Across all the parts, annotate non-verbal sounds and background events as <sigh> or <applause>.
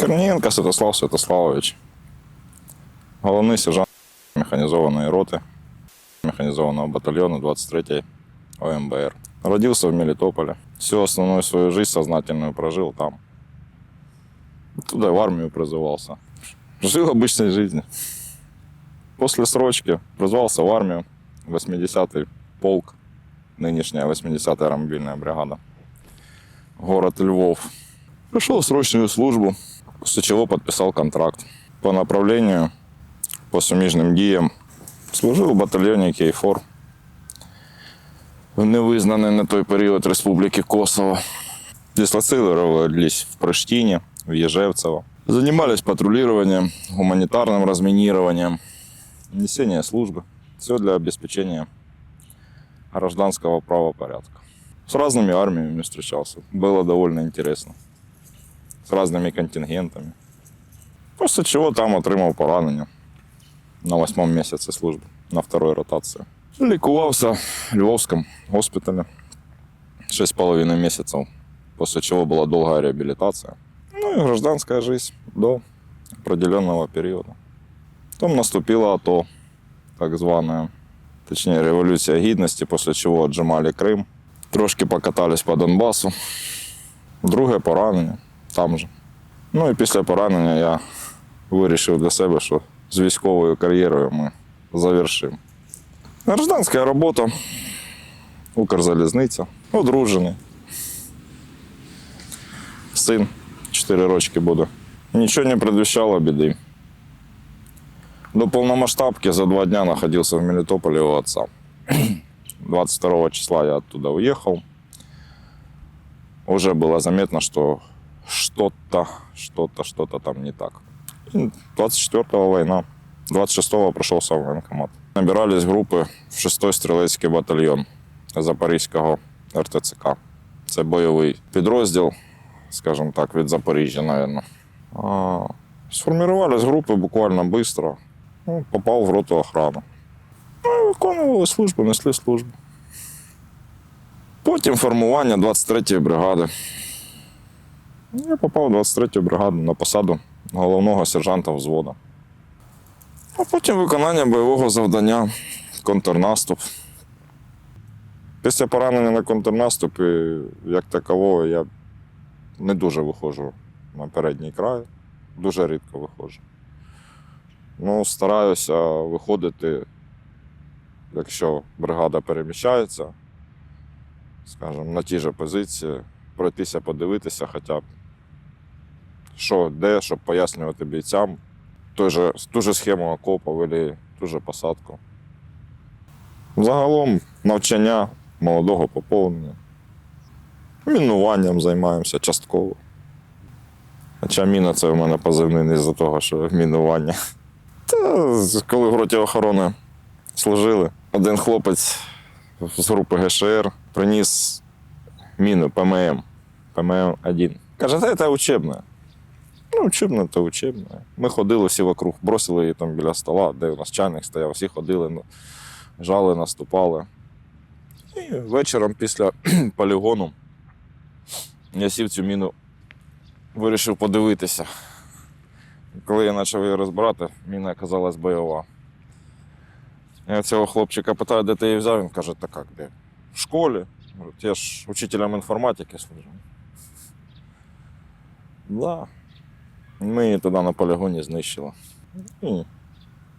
Корнієнко Святослав Святославович. Головний сержант механізованої роти механизованного батальона 23-й ОМБР. Родился в Мелитополе. Всю основную свою жизнь сознательную прожил там. Туда в армию призывался. Жил обычной жизнью. После срочки призвался в армию. 80-й полк. Нынешняя 80-я аэромобильная бригада. Город Львов. Пришел в срочную службу, после чего подписал контракт. По направлению, по суміжним діям, служив у батальйоні Кейфор в невизнаний на той період Республіки Косово. Дислоцировались в Приштине, в Ежевцево. Занимались патрулированием, гуманитарным разминированием, несение службы. Все для обеспечения гражданского правопорядка. С разными армиями встречался. Было довольно интересно. С разными контингентами. После чего там отримав поранення на восьмому місяці служби, на второй ротації. Лікувався в Львовському госпіталі 6,5 місяців, після чого була довга реабілітація. Ну і гражданська життя до определенного періоду. Потім наступила АТО, так звана, точніше, Революція Гідності, після чого отжимали Крим. Трошки покатались по Донбасу. Друге поранення там же. Ну і після поранення я вирішив для себе, що з військовою кар'єрою ми завершимо. Гражданська робота, Укрзалізниця, одружений. Син 4 рочки буде. Нічого не предвіщало біди. До полномасштабки за два дня находился в Мелитополе у отца. <clears throat> 22 числа я оттуда уехал. Уже было заметно, что что-то, что-то, что-то там не так. 24-го война. 26-го прошел сам военкомат. Набирались группы в 6-й стрілецький батальйон Запорізького РТЦК. Це бойовий підрозділ, скажімо так, від Запоріжжя, мабуть. А, сформувались групи буквально швидко. Ну, попав в роту охрану. Ну, виконували службу, несли службу. Потім формування 23-ї бригади. Я попав в 23-ю бригаду на посаду головного сержанта взводу. А потім виконання бойового завдання, контрнаступ. Після поранення на контрнаступі, як такового, я не дуже виходжу на передній край, дуже рідко виходжу. Ну, стараюся виходити, якщо бригада переміщається, скажімо, на ті ж позиції, пройтися, подивитися хоча б, що де, щоб пояснювати бійцям той же, ту же схему окопа вели, ту же посадку. Загалом навчання молодого поповнення. Мінуванням займаємося частково. Хоча міна це в мене позивний не з-за того, що мінування. Та коли в роті охорони служили, один хлопець з групи ГШР приніс міну ПММ. ПММ-1. Каже, це учебна. Ну, учебне то учебне. Ми ходили всі вокруг, бросили її там біля стола, де у нас чайник стояв, всі ходили, ну, жали, наступали. І вечором після <clears throat> полігону я сів цю міну, вирішив подивитися. Коли я почав її розбирати, міна оказалась бойова. Я цього хлопчика питаю, де ти її взяв, він каже, так як де? В школі. Я ж учителем інформатики служу. Да. Ми її тоді на полігоні знищили. І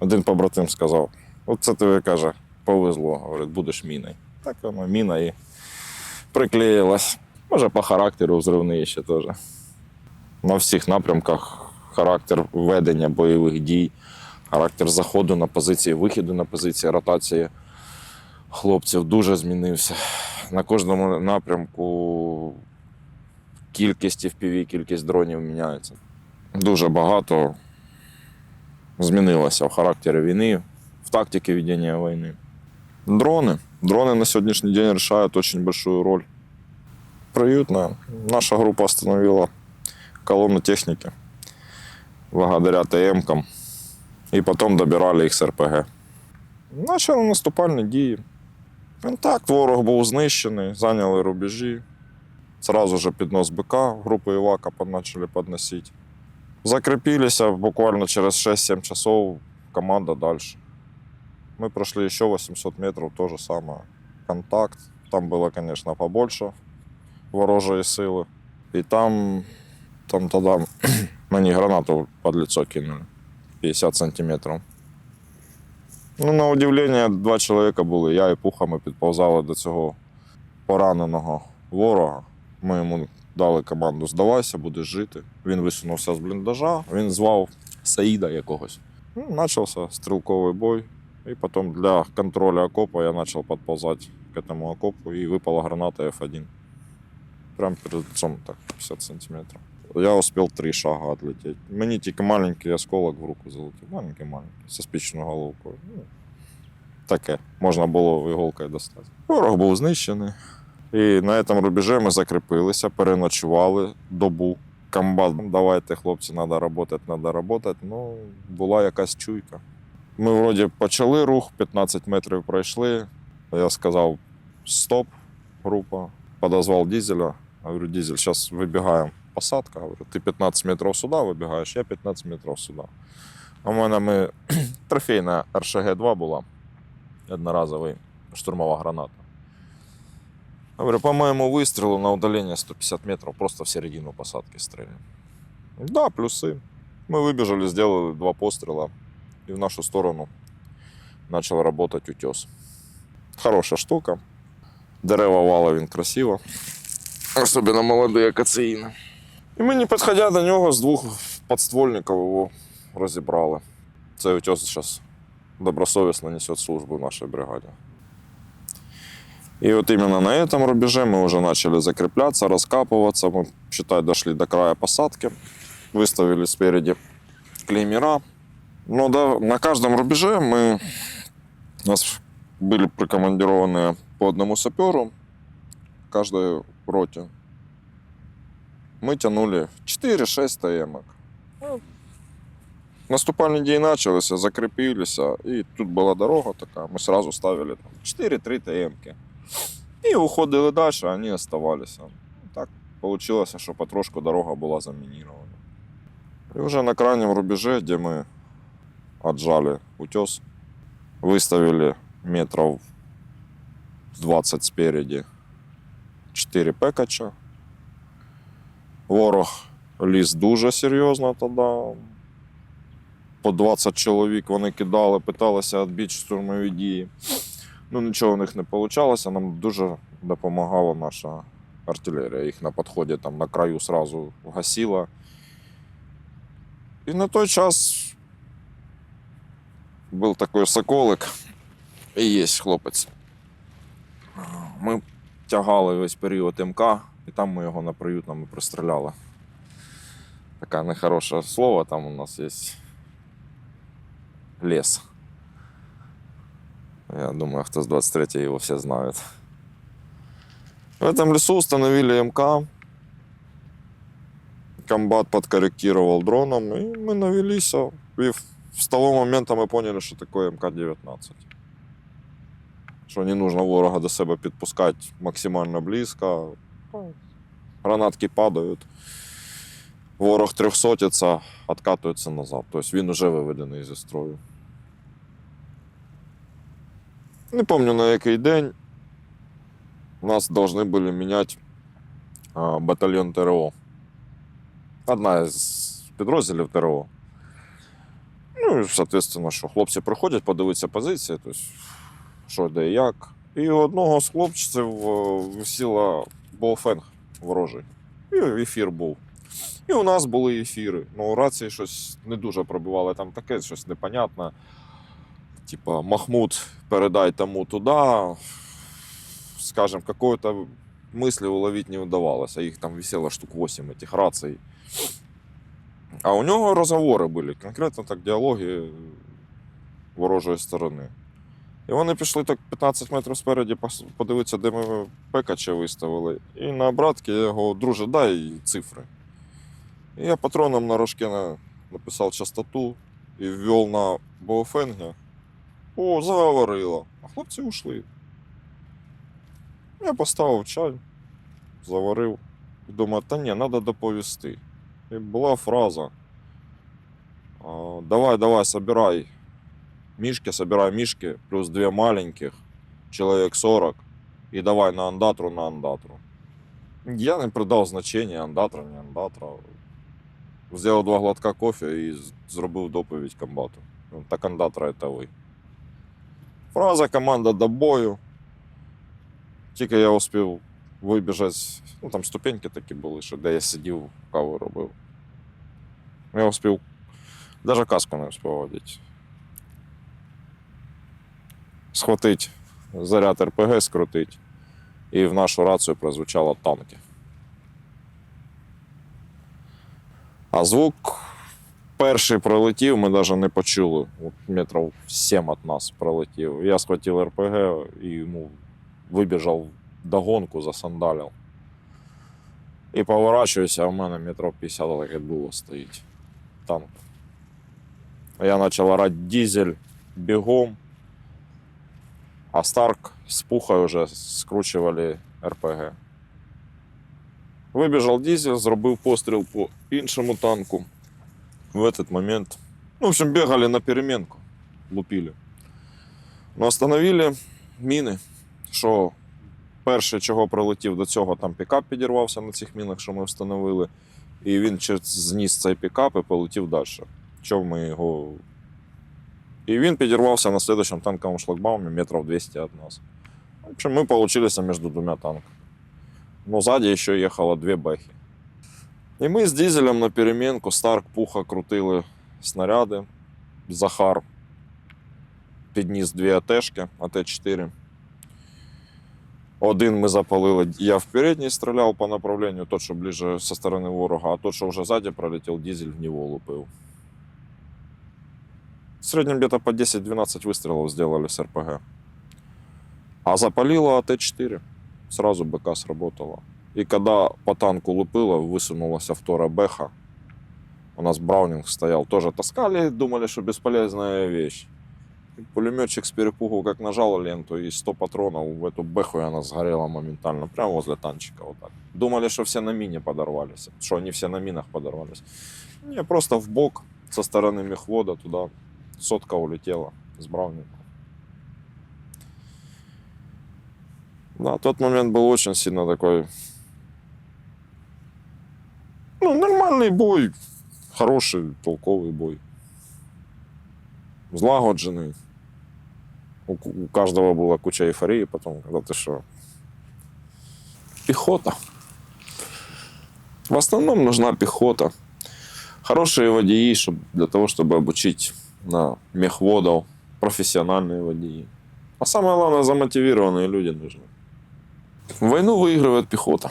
один побратим сказав: оце тобі каже, повезло, говорить, будеш міною. Так воно міна і приклеїлась. Може, по характеру взривний ще теж. На всіх напрямках характер ведення бойових дій, характер заходу на позиції, вихіду на позиції, ротації хлопців дуже змінився. На кожному напрямку кількість FPV, кількість дронів міняється дуже багато змінилося в характері війни, в тактике ведення війни. Дрони. Дрони на сьогоднішній день решають дуже большую роль. Приютно. Наша група остановила колонну техники благодаря ТМ-кам. І потім добирали їх з РПГ. Почали наступальні дії. Так, ворог був знищений, зайняли рубежі. Сразу же піднос БК, групу Івака почали підносити. Закрепились буквально через 6-7 часов команда дальше. Мы прошли еще 800 метров, то же самое. Контакт. Там было, конечно, побольше ворожей силы. И там, там тогда <clears throat> мені гранату под лицо кинули. 50 сантиметрів. Ну, на удивлення, два чоловіка були. Я і пуха ми підповзали до цього пораненого ворога. Ми йому дали команду здавайся, будеш жити. Він висунувся з бліндажа, він звав Саїда якогось. Ну, почався стрілковий бой. І потім для контролю окопа я почав підповзати к окопу і випала граната F1. Прямо перед лицом так 50 сантиметрів. Я успел три шага отлететь. Мені тільки маленький осколок в руку залетів. Маленький-маленький, со спічною головкою. Ну, таке. Можна було іголкою достати. Ворог був знищений. І на цьому рубежі ми закріпилися, переночували добу. Комбат, давайте, хлопці, треба працювати, треба працювати. Ну, була якась чуйка. Ми вроді почали рух, 15 метрів пройшли. Я сказав стоп, група. Подозвав дизеля. Говорю, дизель, зараз вибігаємо. Посадка. Говорю, ти 15 метрів сюди вибігаєш, я 15 метрів сюди. У мене ми <clears throat> трофейна РШГ-2 була. Одноразовий штурмова граната. Говорю, по моему выстрелу на удаление 150 метров просто в середину посадки стреляем. Да, плюсы. Мы выбежали, сделали два пострела, и в нашу сторону начал работать утес. Хорошая штука. Дерева вала він красиво. Особенно молодые акацеїни. І ми, не підходя до нього, з двох подствольників його розібрали. Цей утес зараз добросовісно несет службу в нашій бригаді. И вот именно на этом рубеже мы уже начали закрепляться, раскапываться. Мы, считай, дошли до края посадки, выставили спереди клеймера. Но да, на каждом рубеже мы, у нас были прикомандированы по одному саперу в каждой роте. Мы тянули 4-6 таемок. Ну, Наступальні дії почалися, закріпилися, і тут була дорога така. Ми сразу ставили там 4-3 таємки. І уходили далі, а вони оставалися. Так вийшло, що потрошку дорога була замінірована. І вже на крайнем рубеже, де ми отжали утес, выставили метров 20 спереди 4 пекача. Ворог ліз дуже серйозно тоді. По 20 чоловік вони кидали, питалися відбити штурмові дії. Ну, нічого в них не вийшло. Нам дуже допомагала наша артилерія. Їх на підході там на краю сразу гасила. І на той час був такий соколик, і є хлопець. Ми тягали весь період МК, і там ми його на приютному пристріляли. Таке нехороше слово, там у нас є лес. Я думаю, кто с 23 его все знают. В этом лесу установили МК. Комбат подкорректировал дроном, и мы навелись. И в- с того момента мы поняли, что такое МК-19. Що не нужно ворога до себе підпускати максимально близько. Гранатки падають. Ворог трьохсотиться, откатується назад. Тобто він вже виведений зі строю. Не помню на який день. Нас должны были менять батальйон ТРО. Одна з підрозділів ТРО. Ну, і, соответственно, що хлопці приходять, подивитися позиції, тобто, що де і як. І у одного з хлопців е, висіла Боуфенг ворожий. І ефір був. І у нас були ефіри. Ну, рації щось не дуже пробивали, там таке щось непонятне. Типа, Махмуд, передай тому туди. Скажем, какой-то мысли уловить не удавалось. А там висело штук 8 этих раций. А у нього розговори були, конкретно так діалоги ворожої сторони. І вони пішли так 15 метрів спереді подивитися, де ми пекача виставили. І на обратки я його, друже, дай цифри. І я патроном на рожке написав частоту і ввел на Боуфенга. О, заговорило. А хлопці ушли. Я поставив чай, заварив. І думаю, та ні, треба доповісти. І була фраза. Давай, давай, собирай мишки, собирай мишки, плюс две маленьких, человек 40, и давай на андатру, на андатру. Я не придав значення андатра, не андатра. Взяв два глотка кофе і зробив доповідь комбату. Ну, Так андатра це ви. Фраза команда до бою. Тільки я успів вибіжати, ну там ступеньки такі були, що де я сидів, каву робив. Я успів, навіть каску не успів одіти. Схватить заряд РПГ, скрутить, і в нашу рацію прозвучало танки. А звук перший пролетів, ми навіть не почули. От метрів 7 від нас пролетів. Я схватив РПГ і йому вибіжав догонку, засандалив. І поворачуюся, а в мене метрів 50 так і було стоїть. Танк. Я почав орати дизель бігом. А Старк с пухой уже скручивали РПГ. Вибіжав дизель, зробив постріл по іншому танку В этот момент, ну, в общем, бегали на переменку, лупили. Ну, остановили міни, що перше, чого прилетів до цього, там пікап підірвався на цих мінах, що ми встановили. І він через зніс цей пікап і полетів далі. Чого ми його и він підірвався на следующем танковом шлагбауме метров 200 от нас. В общем, мы получились между двумя танками. Но сзади еще ехало две бэхи. И мы с дизелем на переменку, Старк, Пуха крутили снаряди. Захар підніс дві АТшки, АТ-4. Один ми запалили, я в передній стріляв по направленню, тот, що ближе со сторони ворога, а тот, що вже ззаді пролетів, дизель в нього лупив. В среднем где-то по 10-12 выстрелов сделали с РПГ. А запалило АТ-4. Сразу БК сработало. И когда по танку лупило, высунулась вторая Бэха. У нас Браунинг стоял. Тоже таскали, думали, что бесполезная вещь. Пулеметчик с перепугу как нажал ленту, и 100 патронов в эту Бэху, и она сгорела моментально. Прямо возле танчика вот так. Думали, что все на мине подорвались. Что они все на минах подорвались. Не, просто в бок со стороны мехвода туда сотка улетела с Браунинга. Да, тот момент был очень сильно такой... Ну, нормальний бой, хороший, толковий бой. Злагоджений. У, у кожного була куча ейфорії, потім казати, що піхота. В основному нужна піхота. Хороші водії, щоб для того, щоб обучити на мехводов, професіональні водії. А саме головне, замотивовані люди нужны. Войну выигрывает пехота.